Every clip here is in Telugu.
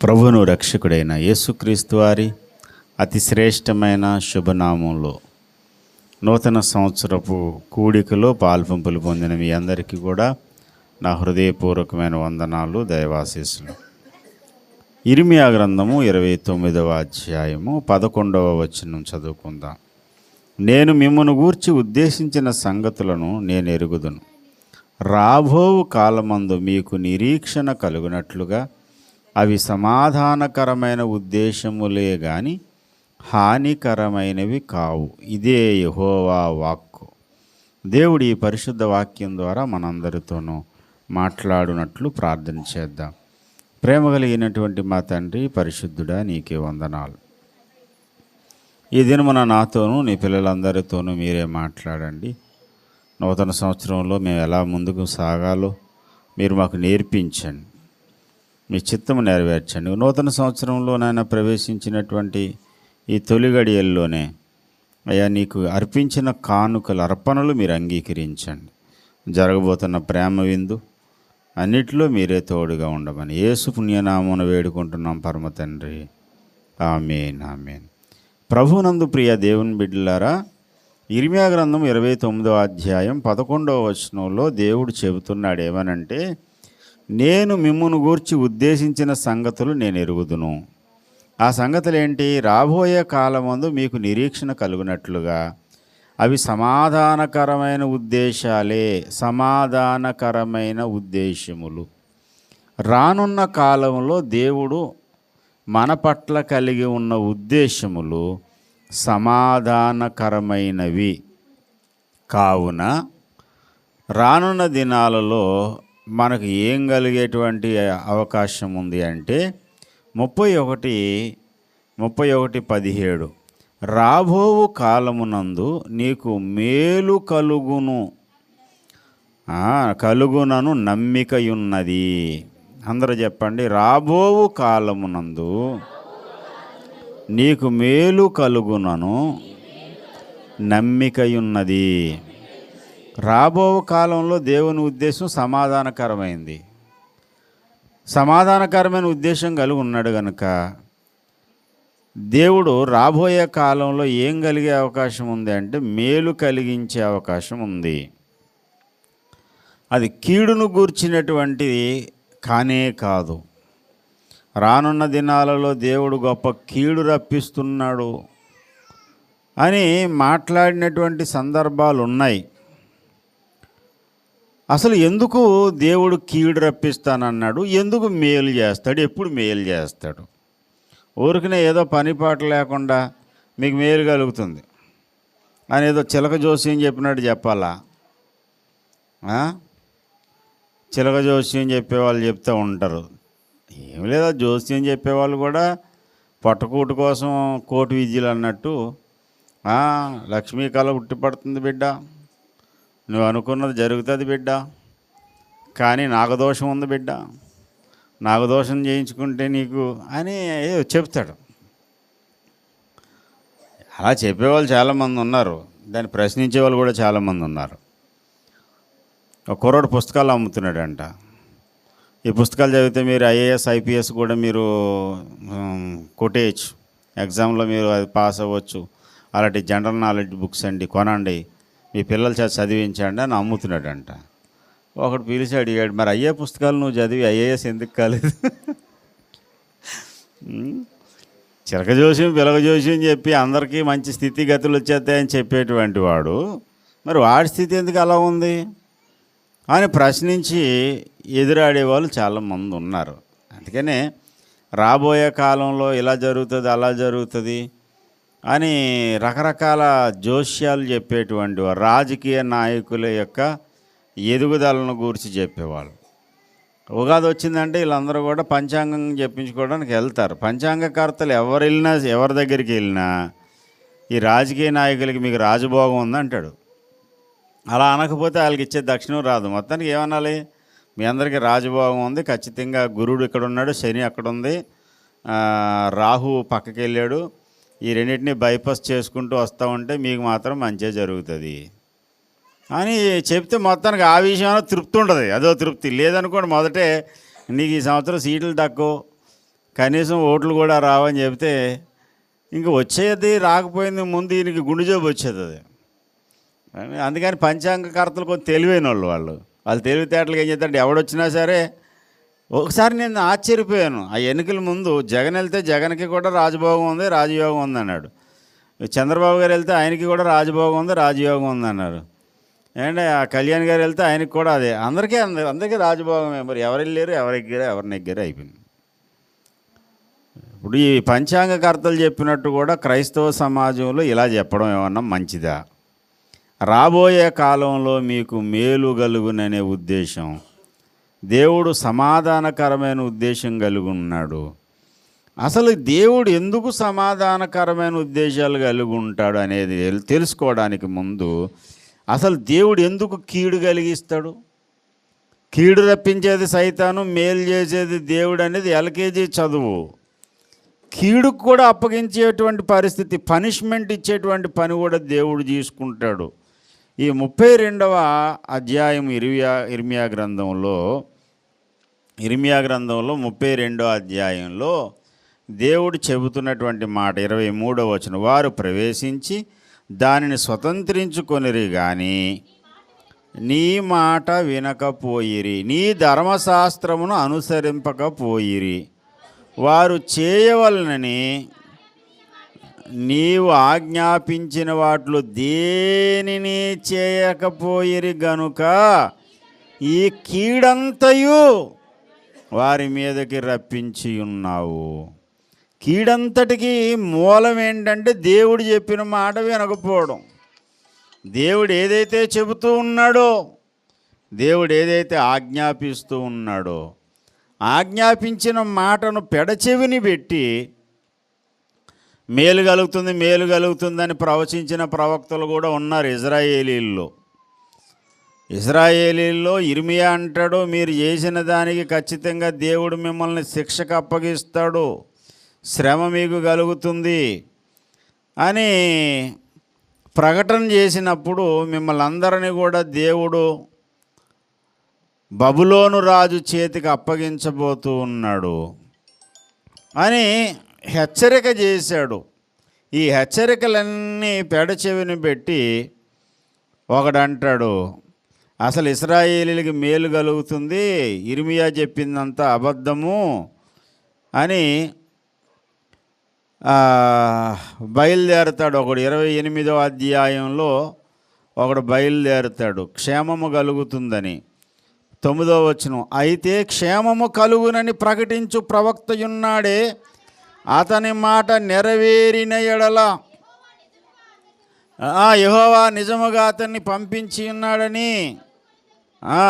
ప్రభును రక్షకుడైన యేసుక్రీస్తు వారి అతి శ్రేష్టమైన శుభనామంలో నూతన సంవత్సరపు కూడికలో పాల్పంపులు పొందిన మీ అందరికీ కూడా నా హృదయపూర్వకమైన వందనాలు దైవాశీస్సులు ఇరిమియా గ్రంథము ఇరవై తొమ్మిదవ అధ్యాయము పదకొండవ వచనం చదువుకుందాం. నేను మిమ్మను గూర్చి ఉద్దేశించిన సంగతులను నేను ఎరుగుదును రాబోవు కాలమందు మీకు నిరీక్షణ కలుగునట్లుగా అవి సమాధానకరమైన ఉద్దేశములే గాని హానికరమైనవి కావు. ఇదే యహోవా వాక్కు. దేవుడి ఈ పరిశుద్ధ వాక్యం ద్వారా మనందరితోనూ మాట్లాడునట్లు ప్రార్థన చేద్దాం. ప్రేమ కలిగినటువంటి మా తండ్రి పరిశుద్ధుడా నీకే వందనాలు. ఈ దినమున నాతోనూ నీ పిల్లలందరితోనూ మీరే మాట్లాడండి. నూతన సంవత్సరంలో మేము ఎలా ముందుకు సాగాలో మీరు మాకు నేర్పించండి. మీ చిత్తము నెరవేర్చండి. నూతన సంవత్సరంలో నాయన ప్రవేశించినటువంటి ఈ తొలి గడియల్లోనే అయ్యా నీకు అర్పించిన కానుకల అర్పణలు మీరు అంగీకరించండి. జరగబోతున్న ప్రేమ విందు అన్నిట్లో మీరే తోడుగా ఉండమని యేసు పుణ్యనామను వేడుకుంటున్నాం పరమ తండ్రి. Amen amen. ప్రభునందు ప్రియ దేవుని బిడ్డలారా ఇర్మియా గ్రంథం ఇరవై తొమ్మిదో అధ్యాయం పదకొండవ వచనంలో దేవుడు చెబుతున్నాడు ఏమనంటే నేను మిమ్మును గూర్చి ఉద్దేశించిన సంగతులు నేను ఎరుగుదును. ఆ సంగతులు ఏంటి రాబోయే కాలమందు మీకు నిరీక్షణ కలుగునట్లుగా. అవి సమాధానకరమైన ఉద్దేశాలే సమాధానకరమైన ఉద్దేశములు రానున్న కాలంలో దేవుడు మన పట్ల కలిగి ఉన్న ఉద్దేశములు సమాధానకరమైనవి. కావున రానున్న దినాలలో మనకు ఏం కలిగేటువంటి అవకాశం ఉంది అంటే ముప్పై ఒకటి ముప్పై ఒకటి పదిహేడు. రాబోవు కాలమునందు నీకు మేలు కలుగును. కలుగునను నమ్మికయున్నది. అందరూ చెప్పండి రాబోవు కాలమునందు నీకు మేలు కలుగునను నమ్మికయున్నది. రాబో కాలంలో దేవుని ఉద్దేశం సమాధానకరమైంది. సమాధానకరమైన ఉద్దేశం కలిగి ఉన్నాడు కనుక దేవుడు రాబోయే కాలంలో ఏం కలిగే అవకాశం ఉంది అంటే మేలు కలిగించే అవకాశం ఉంది. అది కీడును గూర్చినటువంటిది కానే కాదు. రానున్న దినాలలో దేవుడు గొప్ప కీడు రప్పిస్తున్నాడు అని మాట్లాడినటువంటి సందర్భాలు ఉన్నాయి అసలు ఎందుకు దేవుడు కీడు రప్పిస్తానన్నాడు? ఎందుకు మేలు చేస్తాడు? ఎప్పుడు మేలు చేస్తాడు? ఊరికనే ఏదో పని పాట లేకుండా మీకు మేలు కలుగుతుంది. అని ఏదో చిలక జోస్యం చెప్పినట్టు చెప్పాలా? చిలక చిలక జోస్యం చెప్పేవాళ్ళు చెప్తూ ఉంటారు. ఏం లేదా జోస్యం చెప్పేవాళ్ళు కూడా పొట్టకూటు కోసం కోటి విద్యలు అన్నట్టు. లక్ష్మీ కళ ఉట్టిపడుతుంది బిడ్డ. నువ్వు అనుకున్నది జరుగుతుంది బిడ్డ. కానీ నాగదోషం ఉంది బిడ్డ. నాగదోషం చేయించుకుంటే నీకు అని చెప్తాడు. అలా చెప్పేవాళ్ళు చాలామంది ఉన్నారు. దాన్ని ప్రశ్నించే వాళ్ళు కూడా చాలామంది ఉన్నారు. ఒక కుర్రోడు పుస్తకాలు అమ్ముతున్నాడంట. ఈ పుస్తకాలు చదివితే మీరు ఐఏఎస్ ఐపీఎస్ కూడా మీరు కొట్టేయచ్చు. ఎగ్జామ్లో మీరు అది పాస్ అవ్వచ్చు. అలాంటి జనరల్ నాలెడ్జ్ బుక్స్ అండి కొనండి. మీ పిల్లల చేత చదివించండి అని అమ్ముతున్నాడంట ఒకడు పిలిచి అడిగాడు మరి అయ్యే పుస్తకాలు నువ్వు చదివి ఐఏఎస్ ఎందుకు కాలేదు? ఉమ్, చిలక జోస్యం పిలక జోస్యం చెప్పి అందరికీ మంచి స్థితిగతులు వచ్చేస్తాయని చెప్పేటువంటి వాడు. మరి వాడి స్థితి ఎందుకు అలా ఉంది? అని ప్రశ్నించి ఎదురాడే వాళ్ళు చాలామంది ఉన్నారు. అందుకనే రాబోయే కాలంలో ఇలా జరుగుతుంది అలా జరుగుతుంది. అని రకరకాల జోష్యాలు చెప్పేటువంటి వారు రాజకీయ నాయకుల యొక్క ఎదుగుదలను గురించి చెప్పేవాళ్ళు. ఉగాది వచ్చిందంటే వీళ్ళందరూ కూడా పంచాంగం చెప్పించుకోవడానికి వెళ్తారు. పంచాంగకర్తలు ఎవరు వెళ్ళినా ఎవరి దగ్గరికి వెళ్ళినా ఈ రాజకీయ నాయకులకి మీకు రాజభోగం ఉంది అంటాడు. అలా అనకపోతే వాళ్ళకి ఇచ్చే దక్షిణం రాదు. మొత్తానికి ఏమనాలి? మీ అందరికీ రాజభోగం ఉంది. ఖచ్చితంగా గురుడు ఇక్కడ ఉన్నాడు శని అక్కడ ఉంది. రాహు పక్కకి వెళ్ళాడు ఈ రెండింటిని బైపాస్ చేసుకుంటూ వస్తూ ఉంటే మీకు మాత్రం మంచిగా జరుగుతుంది. అని చెప్తే మొత్తానికి ఆ విషయంలో తృప్తి ఉండదు. అదో తృప్తి. లేదనుకోండి మొదటే నీకు ఈ సంవత్సరం సీట్లు తక్కువ కనీసం ఓట్లు కూడా రావని చెప్తే ఇంక వచ్చేది రాకపోయింది ముందు ఈయనకి గుండె జబ్బు వచ్చేది అది అందుకని పంచాంగకర్తలు కొంచెం తెలివైన వాళ్ళు వాళ్ళు. వాళ్ళు తెలివితేటలకు ఏం చేస్తారంటే ఎవడొచ్చినా సరే ఒకసారి నేను ఆశ్చర్యపోయాను. ఆ ఎన్నికల ముందు జగన్ వెళ్తే జగన్కి కూడా రాజభోగం ఉంది రాజయోగం ఉంది అన్నాడు. చంద్రబాబు గారు వెళ్తే ఆయనకి కూడా రాజభోగం ఉంది రాజయోగం ఉంది అన్నారు. ఏంటంటే ఆ కళ్యాణ్ గారు వెళ్తే ఆయనకి కూడా అదే. అందరికీ అందరి అందరికీ రాజభోగమే. మరి ఎవరు వెళ్ళారు ఎవరి దగ్గర ఎవరి దగ్గర అయిపోయింది. ఇప్పుడు ఈ పంచాంగకర్తలు చెప్పినట్టు కూడా క్రైస్తవ సమాజంలో ఇలా చెప్పడం ఏమన్నా మంచిదా? రాబోయే కాలంలో మీకు మేలు కలుగుననే ఉద్దేశం. దేవుడు సమాధానకరమైన ఉద్దేశం కలిగి ఉన్నాడు. అసలు దేవుడు ఎందుకు సమాధానకరమైన ఉద్దేశాలు కలిగి ఉంటాడు అనేది తెలుసుకోవడానికి ముందు అసలు దేవుడు ఎందుకు కీడు కలిగిస్తాడు? కీడు రప్పించేది సైతాను మేలు చేసేది దేవుడు అనేది ఎల్కేజీ చదువు. కీడుకు కూడా అప్పగించేటువంటి పరిస్థితి పనిష్మెంట్ ఇచ్చేటువంటి పని కూడా దేవుడు తీసుకుంటాడు. ఈ ముప్పై రెండవ అధ్యాయం ఇరిమియా ఇర్మియా గ్రంథంలో ఇర్మియా గ్రంథంలో ముప్పై రెండో అధ్యాయంలో దేవుడు చెబుతున్నటువంటి మాట ఇరవై మూడవ వచన. వారు ప్రవేశించి దానిని స్వతంత్రించుకొనిరి కానీ నీ మాట వినకపోయిరి నీ ధర్మశాస్త్రమును అనుసరింపకపోయిరి. వారు చేయవలనని నీవు ఆజ్ఞాపించిన వాటిలో దేనిని చేయకపోయిరి గనుక ఈ కీడంతయు వారి మీదకి రప్పించి ఉన్నావు. కీడంతటికి మూలం ఏంటంటే దేవుడు చెప్పిన మాట వినకపోవడం. దేవుడు ఏదైతే చెబుతూ ఉన్నాడో దేవుడు ఏదైతే ఆజ్ఞాపిస్తూ ఉన్నాడో ఆజ్ఞాపించిన మాటను పెడచెవిని పెట్టి మేలు కలుగుతుంది మేలు కలుగుతుందని ప్రవచించిన ప్రవక్తలు కూడా ఉన్నారు ఇజ్రాయేలీల్లో. ఇజ్రాయేలీల్లో ఇర్మియా అంటాడు మీరు చేసిన దానికి ఖచ్చితంగా దేవుడు మిమ్మల్ని శిక్షకు అప్పగిస్తాడు. శ్రమ మీకు కలుగుతుంది. అని ప్రకటన చేసినప్పుడు మిమ్మల్ని అందరినీ కూడా దేవుడు బబులోను రాజు చేతికి అప్పగించబోతూ ఉన్నాడు. అని హెచ్చరిక చేశాడు. ఈ హెచ్చరికలన్నీ పెడచెవిని పెట్టి ఒకడంటాడు అసలు ఇస్రాయేలీలకి మేలు కలుగుతుంది? ఇర్మియా చెప్పిందంతా అబద్ధము? అని బయలుదేరుతాడు ఒకడు. ఇరవై ఎనిమిదో అధ్యాయంలో ఒకడు బయలుదేరుతాడు క్షేమము కలుగుతుందని. తొమ్మిదో వచనం అయితే క్షేమము కలుగునని ప్రకటించు ప్రవక్తయున్నాడే అతని మాట నెరవేరిన ఎడల యహోవా నిజముగా అతన్ని పంపించి ఉన్నాడని ఆ,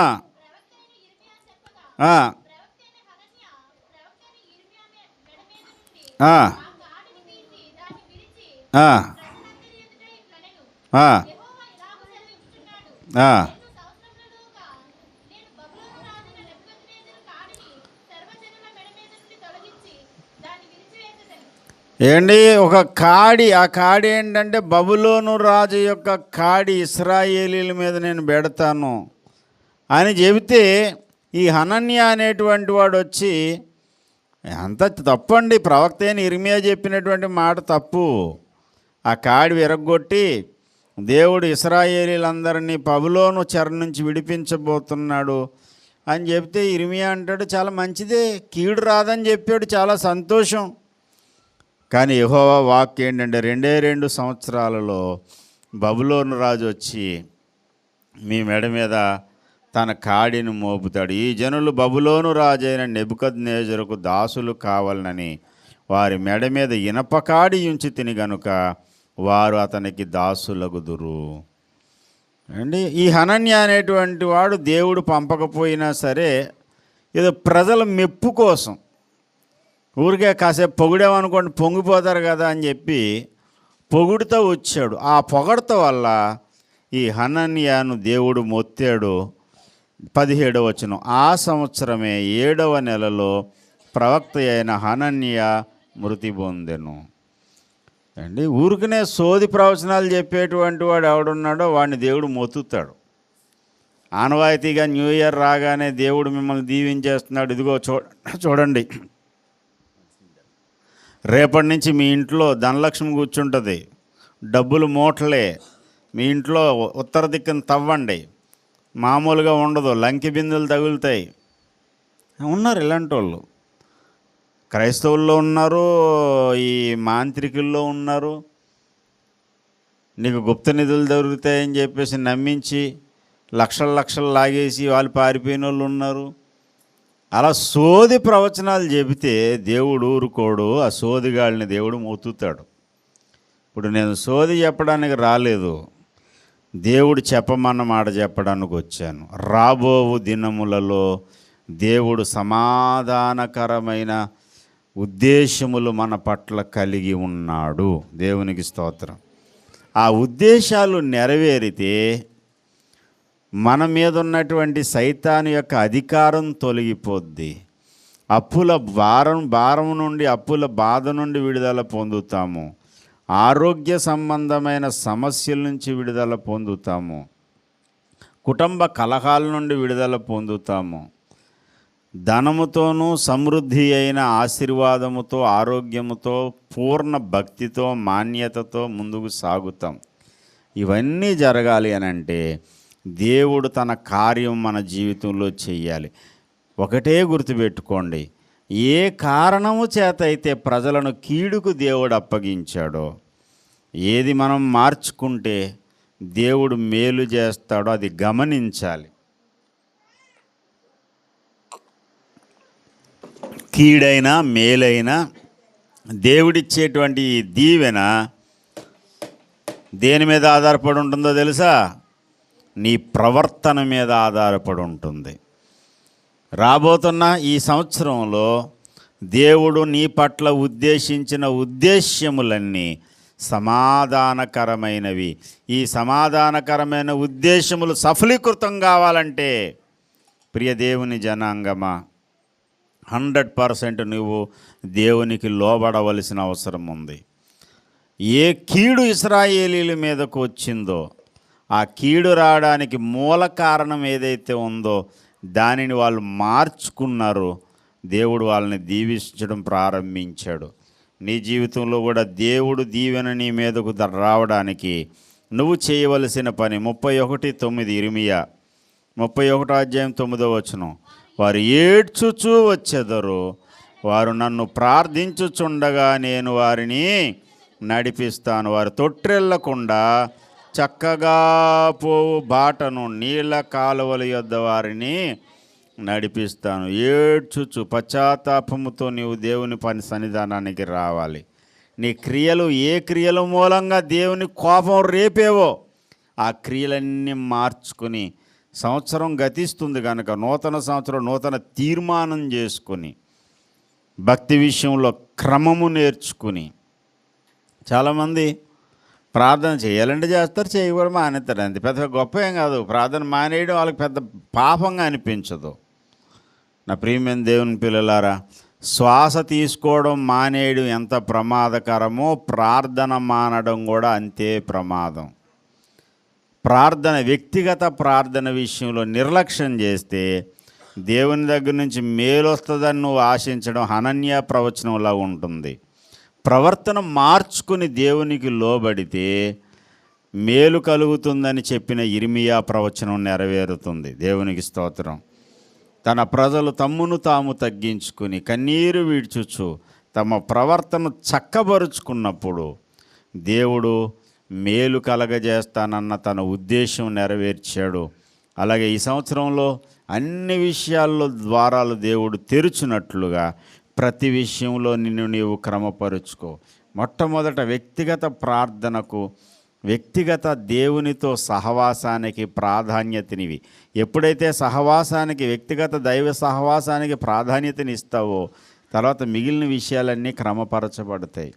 ఏంటి? ఒక కాడి ఆ కాడి ఏంటంటే బబులోను రాజు యొక్క కాడి ఇస్రాయేలీల మీద నేను పెడతాను అని చెబితే ఈ హనన్య అనేటువంటి వాడు వచ్చి అంత తప్పండి ప్రవక్త అయిన ఇర్మియా చెప్పినటువంటి మాట తప్పు. ఆ కాడి విరగొట్టి దేవుడు ఇస్రాయేలీలందరినీ పబులోను చెర నుంచి విడిపించబోతున్నాడు అని చెప్తే ఇర్మియా అంటాడు చాలా మంచిదే కీడు రాదని చెప్పాడు చాలా సంతోషం. కానీ యహోవా వాక్ ఏంటంటే రెండే రెండు సంవత్సరాలలో బబులోను రాజు వచ్చి మీ మెడ మీద తన కాడిని మోపుతాడు. ఈ జనులు బబులోను రాజైన నెబుకద్నేజరుకు దాసులు కావాలనని వారి మెడ మీద ఇనప కాడి ఉంచి తిని గనుక వారు అతనికి దాసులగుదురు. అండి ఈ హనన్య అనేటువంటి వాడు దేవుడు పంపకపోయినా సరే ఏదో ప్రజల మెప్పు కోసం ఊరికే కాసేపు పొగిడేమనుకోండి పొంగిపోతారు కదా అని చెప్పి పొగుడుతో వచ్చాడు. ఆ పొగడత వల్ల ఈ హనన్యాను దేవుడు మొత్తాడు. పదిహేడవ వచనం. ఆ సంవత్సరమే ఏడవ నెలలో ప్రవక్త అయిన హనన్య మృతి పొందెను. అండి ఊరికనే సోది ప్రవచనాలు చెప్పేటువంటి వాడు ఎవడున్నాడో వాడిని దేవుడు మొత్తుతాడు. ఆనవాయితీగా న్యూ ఇయర్ రాగానే దేవుడు మిమ్మల్ని దీవించేస్తున్నాడు. ఇదిగో చూ చూడండి. రేపటి నుంచి మీ ఇంట్లో ధనలక్ష్మి కూర్చుంటుంది. డబ్బులు మూటలే. మీ ఇంట్లో ఉత్తర దిక్కున తవ్వండి. మామూలుగా ఉండదు. లంకి బిందులు తగులుతాయి. ఉన్నారు ఇలాంటి వాళ్ళు క్రైస్తవుల్లో ఉన్నారు ఈ మాంత్రికుల్లో ఉన్నారు. నీకు గుప్త నిధులు దొరుకుతాయని చెప్పేసి నమ్మించి లక్షల లక్షలు లాగేసి వాళ్ళు పారిపోయిన వాళ్ళు ఉన్నారు. అలా సోది ప్రవచనాలు చెబితే దేవుడు ఊరుకోడు ఆ సోదిగాళ్ళని దేవుడు మూతుతాడు. ఇప్పుడు నేను సోది చెప్పడానికి రాలేదు. దేవుడు చెప్పమన్న మాట చెప్పడానికి వచ్చాను. రాబోవు దినములలో దేవుడు సమాధానకరమైన ఉద్దేశములు మన పట్ల కలిగి ఉన్నాడు. దేవునికి స్తోత్రం. ఆ ఉద్దేశాలు నెరవేరితే మన మీద ఉన్నటువంటి సైతాను యొక్క అధికారం తొలగిపోద్ది. అప్పుల భారం భారం నుండి అప్పుల బాధ నుండి విడుదల పొందుతాము. ఆరోగ్య సంబంధమైన సమస్యల నుంచి విడుదల పొందుతాము. కుటుంబ కలహాల నుండి విడుదల పొందుతాము. ధనముతోనూ సమృద్ధి అయిన ఆశీర్వాదముతో ఆరోగ్యముతో పూర్ణ భక్తితో మాన్యతతో ముందుకు సాగుతాం. ఇవన్నీ జరగాలి అని అంటే దేవుడు తన కార్యం మన జీవితంలో చెయ్యాలి. ఒకటే గుర్తుపెట్టుకోండి. ఏ కారణము చేత అయితే ప్రజలను కీడుకు దేవుడు అప్పగించాడో ఏది మనం మార్చుకుంటే దేవుడు మేలు చేస్తాడో అది గమనించాలి. కీడైనా మేలైనా దేవుడిచ్చేటువంటి ఈ దీవెన దేని మీద ఆధారపడి ఉంటుందో తెలుసా? నీ ప్రవర్తన మీద ఆధారపడి ఉంటుంది. రాబోతున్న ఈ సంవత్సరంలో దేవుడు నీ పట్ల ఉద్దేశించిన ఉద్దేశ్యములన్నీ సమాధానకరమైనవి. ఈ సమాధానకరమైన ఉద్దేశములు సఫలీకృతం కావాలంటే ప్రియ దేవుని జనాంగమా హండ్రెడ్ పర్సెంట్ నువ్వు దేవునికి లోబడవలసిన అవసరం ఉంది. ఏ కీడు ఇస్రాయేలీల మీదకు వచ్చిందో ఆ కీడు రావడానికి మూల కారణం ఏదైతే ఉందో దానిని వాళ్ళు మార్చుకున్నారు. దేవుడు వాళ్ళని దీవించడం ప్రారంభించాడు. నీ జీవితంలో కూడా దేవుడు దీవెన నీ మీదకు రావడానికి నువ్వు చేయవలసిన పని ముప్పై ఒకటి తొమ్మిది ఇరిమియా. ముప్పై ఒకటో అధ్యాయం తొమ్మిదో వచనం. వారు ఏడ్చుచూ వచ్చెదరు. వారు నన్ను ప్రార్థించుచుండగా నేను వారిని నడిపిస్తాను. వారు తొట్రెళ్ళకుండా చక్కగా పోవు బాటను నీళ్ళ కాలువల యొద్ద వారిని నడిపిస్తాను. ఏడ్చుచు పశ్చాత్తాపముతో నీవు దేవుని పని సన్నిధానానికి రావాలి. నీ క్రియలు ఏ క్రియల మూలంగా దేవుని కోపం రేపేవో ఆ క్రియలన్నీ మార్చుకుని సంవత్సరం గతిస్తుంది కనుక నూతన సంవత్సరం నూతన తీర్మానం చేసుకుని భక్తి విషయంలో క్రమము నేర్చుకుని. చాలామంది ప్రార్థన చేయాలంటే చేస్తారు చేయకూడదు మానేస్తారు. అంతే. పెద్ద గొప్ప ఏం కాదు. ప్రార్థన మానేయడం వాళ్ళకి పెద్ద పాపంగా అనిపించదు. నా ప్రియమైన దేవుని పిల్లలారా శ్వాస తీసుకోవడం మానేయడం ఎంత ప్రమాదకరమో ప్రార్థన మానడం కూడా అంతే ప్రమాదం. ప్రార్థన వ్యక్తిగత ప్రార్థన విషయంలో నిర్లక్ష్యం చేస్తే దేవుని దగ్గర నుంచి మేలు వస్తుందని నువ్వు ఆశించడం అనన్య ప్రవచనంలా ఉంటుంది. ప్రవర్తన మార్చుకుని దేవునికి లోబడితే మేలు కలుగుతుందని చెప్పిన ఇరిమియా ప్రవచనం నెరవేరుతుంది. దేవునికి స్తోత్రం. తన ప్రజలు తమ్మును తాము తగ్గించుకుని కన్నీరు వీడ్చుచు తమ ప్రవర్తన చక్కబరుచుకున్నప్పుడు దేవుడు మేలు కలగజేస్తానన్న తన ఉద్దేశం నెరవేర్చాడు. అలాగే ఈ సంవత్సరంలో అన్ని విషయాల్లో ద్వారాలు దేవుడు తెరుచున్నట్లుగా ప్రతి విషయంలో నిన్ను నీవు క్రమపరుచుకో. మొట్టమొదట వ్యక్తిగత ప్రార్థనకు వ్యక్తిగత దేవునితో సహవాసానికి ప్రాధాన్యతనివి. ఎప్పుడైతే సహవాసానికి వ్యక్తిగత దైవ సహవాసానికి ప్రాధాన్యతనిస్తావో తర్వాత మిగిలిన విషయాలన్నీ క్రమపరచబడతాయి.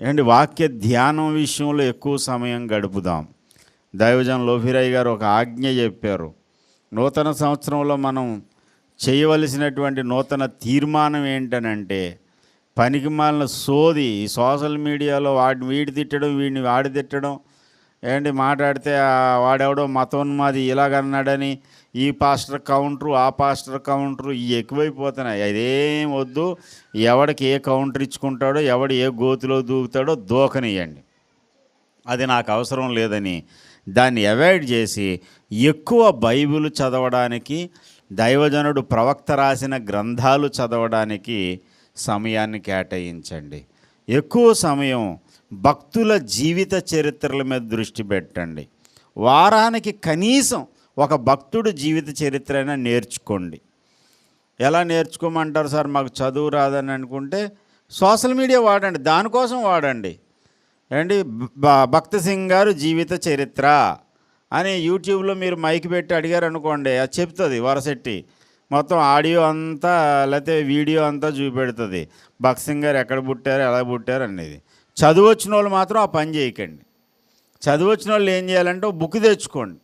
ఏంటి? వాక్య ధ్యానం విషయంలో ఎక్కువ సమయం గడుపుదాం. దైవజన్ లోఫిరాయ్ గారు ఒక ఆజ్ఞ చెప్పారు. నూతన సంవత్సరంలో మనం చేయవలసినటువంటి నూతన తీర్మానం ఏంటనంటే పనికి మాలిన సోది ఈ సోషల్ మీడియాలో వాడిని వీడి తిట్టడం వీడిని వాడి తిట్టడం ఏంటి మాట్లాడితే వాడెవడో మతోన్మాది ఇలాగన్నాడని ఈ పాస్టర్ కౌంటరు ఆ పాస్టర్ కౌంటరు ఇవి ఎక్కువైపోతున్నాయి. అదేం వద్దు ఎవడికి ఏ కౌంటర్ ఇచ్చుకుంటాడో ఎవడు ఏ గోతిలో దూకుతాడో దూకనియండి అది నాకు అవసరం లేదని దాన్ని అవాయిడ్ చేసి ఎక్కువ బైబిల్ చదవడానికి దైవజనుడు ప్రవక్త రాసిన గ్రంథాలు చదవడానికి సమయాన్ని కేటాయించండి. ఎక్కువ సమయం భక్తుల జీవిత చరిత్రల మీద దృష్టి పెట్టండి. వారానికి కనీసం ఒక భక్తుడు జీవిత చరిత్ర అయినా నేర్చుకోండి. ఎలా నేర్చుకోమంటారు సార్? మాకు చదువు రాదని అనుకుంటే సోషల్ మీడియా వాడండి. దానికోసం వాడండి. ఏంటి? భక్త సింగ్ గారు జీవిత చరిత్ర అని యూట్యూబ్లో మీరు మైక్ పెట్టి అడిగారు అనుకోండి అది చెప్తుంది వరసెట్టి మొత్తం ఆడియో అంతా లేకపోతే వీడియో అంతా చూపెడుతుంది. బక్సింగ్ గారు ఎక్కడ పుట్టారు ఎలా పుట్టారు అనేది. చదువు వచ్చిన వాళ్ళు మాత్రం ఆ పని చేయకండి. చదువు వచ్చిన వాళ్ళు ఏం చేయాలంటే బుక్ తెచ్చుకోండి.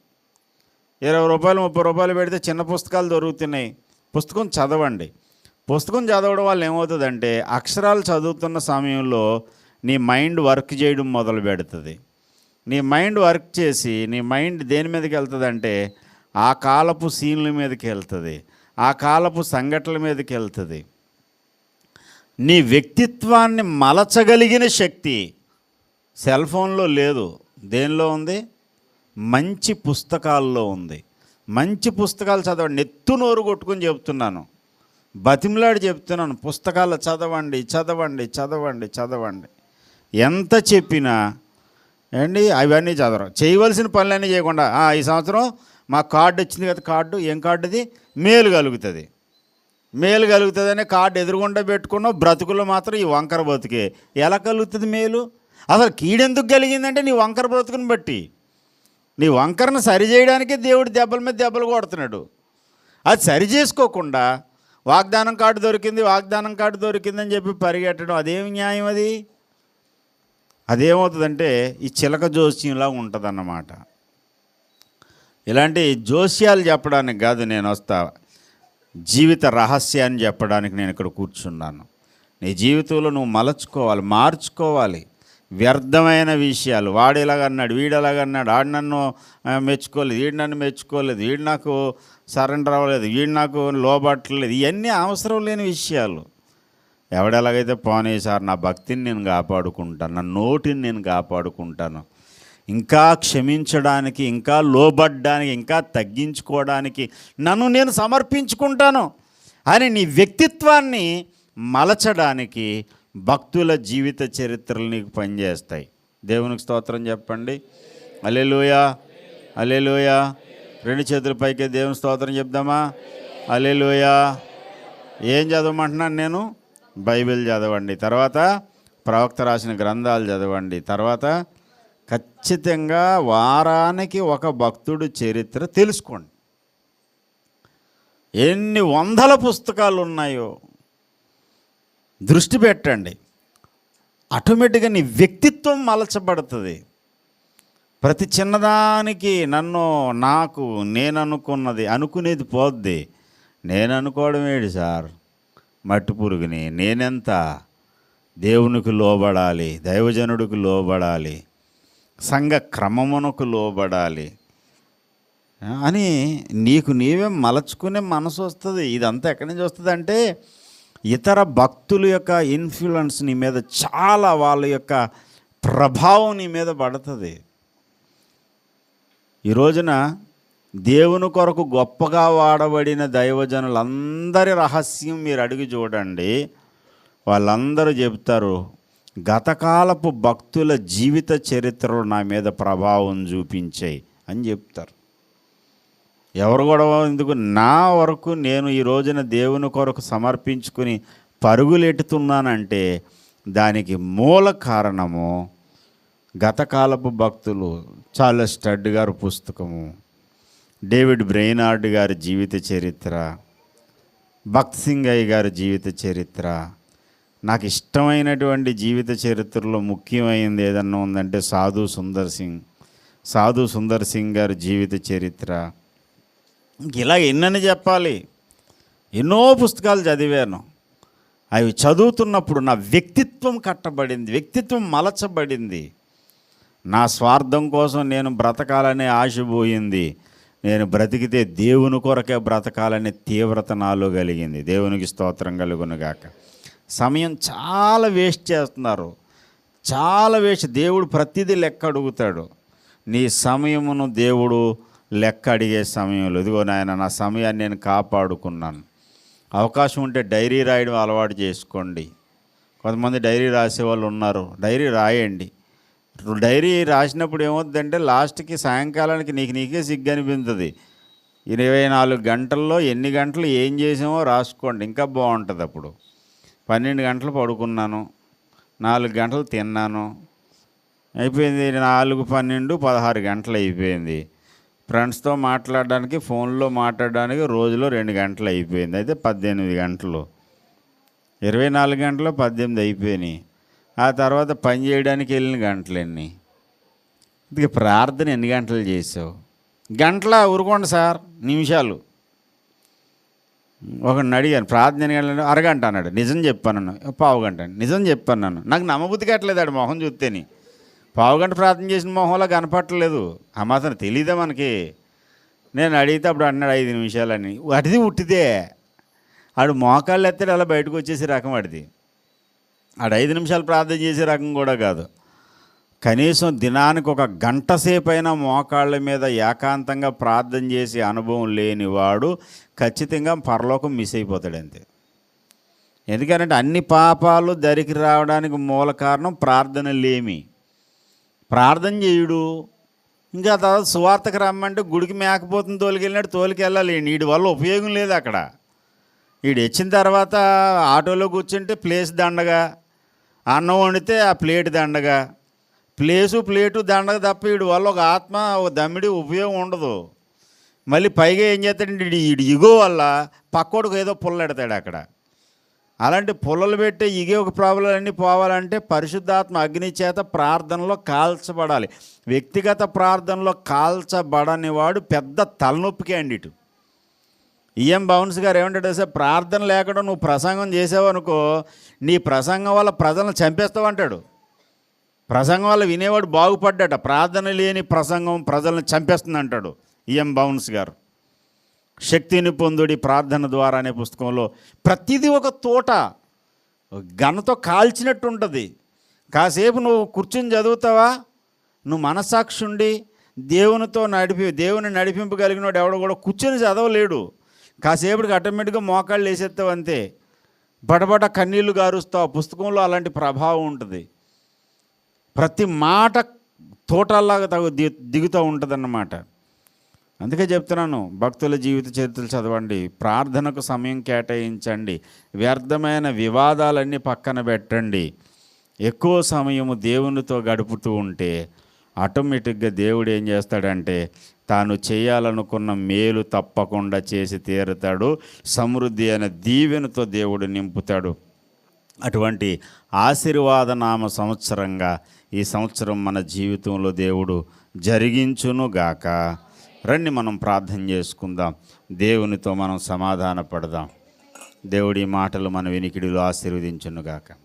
ఇరవై రూపాయలు ముప్పై రూపాయలు పెడితే చిన్న పుస్తకాలు దొరుకుతున్నాయి. పుస్తకం చదవండి. పుస్తకం చదవడం వల్ల ఏమవుతుందంటే అక్షరాలు చదువుతున్న సమయంలో నీ మైండ్ వర్క్ చేయడం మొదలు పెడుతుంది. నీ మైండ్ వర్క్ చేసి నీ మైండ్ దేని మీదకి వెళ్తుందంటే ఆ కాలపు సీన్ల మీదకి వెళ్తుంది ఆ కాలపు సంఘటనల మీదకి వెళ్తుంది. నీ వ్యక్తిత్వాన్ని మలచగలిగిన శక్తి సెల్ ఫోన్లో లేదు. దేనిలో ఉంది? మంచి పుస్తకాల్లో ఉంది. మంచి పుస్తకాలు చదవండి. నెత్తు నోరు కొట్టుకుని చెప్తున్నాను. బతిమలాడి చెప్తున్నాను. పుస్తకాలు చదవండి చదవండి చదవండి చదవండి. ఎంత చెప్పినా ఏండి అవన్నీ చదవరు. చేయవలసిన పనులన్నీ చేయకుండా ఈ సంవత్సరం మా కార్డు వచ్చింది కదా కార్డు ఏం కార్డుది? మేలు కలుగుతుంది. మేలు కలుగుతుందనే కార్డు ఎదురుగుండా పెట్టుకున్న బ్రతుకులు మాత్రం ఈ వంకర బ్రతుకే ఎలా కలుగుతుంది మేలు? అసలు కీడెందుకు కలిగిందంటే నీ వంకర బ్రతుకుని బట్టి. నీ వంకరను సరిచేయడానికే దేవుడు దెబ్బల మీద దెబ్బలు కొడుతున్నాడు. అది సరి చేసుకోకుండా వాగ్దానం కార్డు దొరికింది వాగ్దానం కార్డు దొరికిందని చెప్పి పరిగెట్టడం అదేమి న్యాయం అది? అదేమవుతుందంటే ఈ చిలక జోస్యంలా ఉంటుందన్నమాట. ఇలాంటి జోస్యాలు చెప్పడానికి కాదు నేను వస్తా. జీవిత రహస్యాన్ని చెప్పడానికి నేను ఇక్కడ కూర్చున్నాను. నీ జీవితంలో నువ్వు మలచుకోవాలి మార్చుకోవాలి. వ్యర్థమైన విషయాలు. వాడు ఇలాగన్నాడు వీడు ఎలాగన్నాడు ఆడు నన్ను మెచ్చుకోలేదు వీడు నన్ను మెచ్చుకోలేదు వీడు నాకు సరెండర్ అవ్వలేదు వీడు నాకు లోబట్టలేదు ఇవన్నీ అవసరం లేని విషయాలు. ఎవడెలాగైతే పోనీ సార్ నా భక్తిని నేను కాపాడుకుంటాను నా నోటిని నేను కాపాడుకుంటాను ఇంకా క్షమించడానికి ఇంకా లోబడ్డానికి ఇంకా తగ్గించుకోవడానికి నన్ను నేను సమర్పించుకుంటాను అని నీ వ్యక్తిత్వాన్ని మలచడానికి భక్తుల జీవిత చరిత్రలు నీకు పనిచేస్తాయి. దేవునికి స్తోత్రం చెప్పండి. అలెలుయా అలెలుయా రెండు చేతుల పైకి దేవుని స్తోత్రం చెప్దామా? అలెలుయా ఏం చదవమంటున్నాను నేను? బైబిల్ చదవండి. తర్వాత ప్రవక్త రాసిన గ్రంథాలు చదవండి. తర్వాత ఖచ్చితంగా వారానికి ఒక భక్తుడు చరిత్ర తెలుసుకోండి. ఎన్ని వందల పుస్తకాలు ఉన్నాయో దృష్టి పెట్టండి. ఆటోమేటిక్గా నీ వ్యక్తిత్వం మలచబడుతుంది. ప్రతి చిన్నదానికి నన్ను నాకు నేను అనుకున్నది అనుకునేది పోద్ది. నేను అనుకోవడం ఏడు సార్? మట్టి పురుగుని. నేనెంత దేవునికి లోబడాలి దైవజనుడికి లోబడాలి సంఘ క్రమమునకు లోబడాలి అని నీకు నీవే మలచుకునే మనసు వస్తుంది. ఇదంతా ఎక్కడి నుంచి వస్తుంది అంటే ఇతర భక్తుల యొక్క ఇన్ఫ్లుయెన్స్ నీ మీద చాలా వాళ్ళ యొక్క ప్రభావం నీ మీద పడుతుంది. ఈ రోజున దేవుని కొరకు గొప్పగా వాడబడిన దైవజనులందరి రహస్యం మీరు అడిగి చూడండి. వాళ్ళందరూ చెప్తారు గతకాలపు భక్తుల జీవిత చరిత్రలు నా మీద ప్రభావం చూపించాయి అని చెప్తారు. ఎవరు కూడా ఎందుకు నా వరకు నేను ఈ రోజున దేవుని కొరకు సమర్పించుకుని పరుగులెట్టుతున్నానంటే దానికి మూల కారణము గతకాలపు భక్తులు చార్లెస్ స్టడ్ గారు పుస్తకము డేవిడ్ బ్రెయినార్డ్ గారి జీవిత చరిత్ర భక్త్ సింగ్ అయ్య గారి జీవిత చరిత్ర. నాకు ఇష్టమైనటువంటి జీవిత చరిత్రలో ముఖ్యమైనది ఏదన్నా ఉందంటే సాధు సుందర్ సింగ్. సాధు సుందర్ సింగ్ గారి జీవిత చరిత్ర. ఇంక ఇలా ఎన్నని చెప్పాలి? ఎన్నో పుస్తకాలు చదివాను. అవి చదువుతున్నప్పుడు నా వ్యక్తిత్వం కట్టబడింది వ్యక్తిత్వం మలచబడింది. నా స్వార్థం కోసం నేను బ్రతకాలనే ఆశ పోయింది. నేను బ్రతికితే దేవుని కొరకే బ్రతకాలనే తీవ్రత నాలో కలిగింది. దేవునికి స్తోత్రం కలుగునుగాక. సమయం చాలా వేస్ట్ చేస్తున్నారు. చాలా వేస్ట్. దేవుడు ప్రతిదీ లెక్క అడుగుతాడు. నీ సమయమును దేవుడు లెక్క అడిగే సమయంలో ఇదిగో నాయన నా సమయాన్ని నేను కాపాడుకున్నాను. అవకాశం ఉంటే డైరీ రాయడం అలవాటు చేసుకోండి. కొంతమంది డైరీ రాసే వాళ్ళు ఉన్నారు. డైరీ రాయండి. డైరీ రాసినప్పుడు ఏమవుతుందంటే లాస్ట్కి సాయంకాలానికి నీకు నీకే సిగ్గు అనిపించదు ఇరవై నాలుగు గంటల్లో ఎన్ని గంటలు ఏం చేసామో రాసుకోండి ఇంకా బాగుంటుంది అప్పుడు. పన్నెండు గంటలు పడుకున్నాను నాలుగు గంటలు తిన్నాను అయిపోయింది నాలుగు పన్నెండు పదహారు గంటలు అయిపోయింది. ఫ్రెండ్స్తో మాట్లాడడానికి ఫోన్లో మాట్లాడడానికి రోజులో రెండు గంటలు అయిపోయింది అయితే పద్దెనిమిది గంటలు. ఇరవై నాలుగు గంటలు పద్దెనిమిది అయిపోయినాయి. ఆ తర్వాత పని చేయడానికి వెళ్ళిన గంటలన్నీ? ఇది ప్రార్థన ఎన్ని గంటలు చేసావు? గంటల ఊరుకోండి సార్ నిమిషాలు. ఒకడిని అడిగాను ప్రార్థన ఎన్ని గంటలు? అరగంట అన్నాడు. నిజం చెప్పాను పావు గంట నిజం చెప్పాను నన్ను. నాకు నమ్మబుద్ధి కట్టలేదు ఆడు మొహం చూస్తేని. పావు గంట ప్రార్థన చేసిన మొహంలో కనపట్టలేదు ఆ మాత్రం తెలియదా మనకి? నేను అడిగితే అప్పుడు అన్నాడు ఐదు నిమిషాలని అడిది ఉట్టిదే. ఆడు మోకాళ్ళు ఎత్తాడు అలా బయటకు వచ్చేసి రకం వాడిది ఆడు ఐదు నిమిషాలు ప్రార్థన చేసే రకం కూడా కాదు. కనీసం దినానికి ఒక గంట సేపైనా మోకాళ్ళ మీద ఏకాంతంగా ప్రార్థన చేసే అనుభవం లేనివాడు ఖచ్చితంగా పరలోకం మిస్ అయిపోతాడు అంతే. ఎందుకంటే అన్ని పాపాలు దరికి రావడానికి మూల కారణం ప్రార్థన లేమి. ప్రార్థన చేయుడు ఇంకా తర్వాత సువార్తకు రమ్మంటే గుడికి మేకపోతుంది తోలికెళ్ళినట్టు తోలికెళ్ళాలి వీడి వల్ల ఉపయోగం లేదు అక్కడ. వీడు వచ్చిన తర్వాత ఆటోలో కూర్చుంటే ప్లేస్ దండగా అన్నం వండితే ఆ ప్లేట్ దండగా. ప్లేసు ప్లేటు దండగ తప్ప వీడి వల్ల ఒక ఆత్మ ఒక దమ్మిడి ఉపయోగం ఉండదు. మళ్ళీ పైగా ఏం చేస్తాడంటే వీడి ఇగో వల్ల పక్కోడుకు ఏదో పుల్లెడతాడు అక్కడ. అలాంటి పుల్లలు పెట్టే ఇగే ఒక ప్రాబ్లం పోవాలంటే పరిశుద్ధాత్మ అగ్ని చేత ప్రార్థనలో కాల్చబడాలి. వ్యక్తిగత ప్రార్థనలో కాల్చబడని వాడు పెద్ద అండి ఇటు. ఈఎం బౌన్స్ గారు ఏమంటాడు సార్ ప్రార్థన లేకుండా నువ్వు ప్రసంగం చేసావు అనుకో నీ ప్రసంగం వల్ల ప్రజలను చంపేస్తావు అంటాడు. ప్రసంగం వల్ల వినేవాడు బాగుపడ్డాట ప్రార్థన లేని ప్రసంగం ప్రజలను చంపేస్తుంది అంటాడు ఈఎం బౌన్స్ గారు. శక్తిని పొందుడి ప్రార్థన ద్వారా అనే పుస్తకంలో ప్రతిదీ ఒక తోట గనతో కాల్చినట్టు ఉంటుంది. కాసేపు నువ్వు కూర్చుని చదువుతావా? నువ్వు మనస్సాక్షి ఉండి దేవునితో నడిపి దేవుని నడిపింపగలిగినోడు ఎవడో కూడా కూర్చొని చదవలేడు. కాసేపటికి ఆటోమేటిక్గా మోకాళ్ళు వేసేస్తావు అంతే. బడబడ కన్నీళ్ళు గారుస్తావు. పుస్తకంలో అలాంటి ప్రభావం ఉంటుంది. ప్రతి మాట తోటల్లాగా తగు ది- దిగుతూ ఉంటుందన్నమాట. అందుకే చెప్తున్నాను భక్తుల జీవిత చరిత్రలు చదవండి. ప్రార్థనకు సమయం కేటాయించండి. వ్యర్థమైన వివాదాలన్నీ పక్కన పెట్టండి. ఎక్కువ సమయము దేవునితో గడుపుతూ ఉంటే ఆటోమేటిక్గా దేవుడు ఏం చేస్తాడంటే తాను చేయాలనుకున్న మేలు తప్పకుండా చేసి తీరుతాడు. సమృద్ధి అయిన దీవెనతో దేవుడు నింపుతాడు. అటువంటి ఆశీర్వాద నామ సంవత్సరంగా ఈ సంవత్సరం మన జీవితంలో దేవుడు జరిగించును గాక రండి మనం ప్రార్థన చేసుకుందాం. దేవునితో మనం సమాధాన పడదాం దేవుడి మాటలు మన వినికిడిలో ఆశీర్వదించునుగాక. గాక